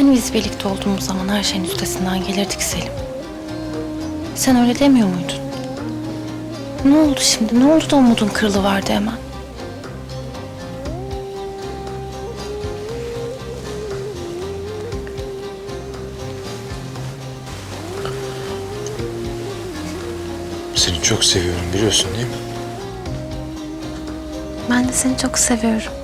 Hani biz birlikte olduğumuz zaman her şeyin üstesinden gelirdik Selim. Sen öyle demiyor muydun? Ne oldu şimdi? Ne oldu da umudun kırılıverdi hemen? Seni çok seviyorum biliyorsun değil mi? Ben de seni çok seviyorum.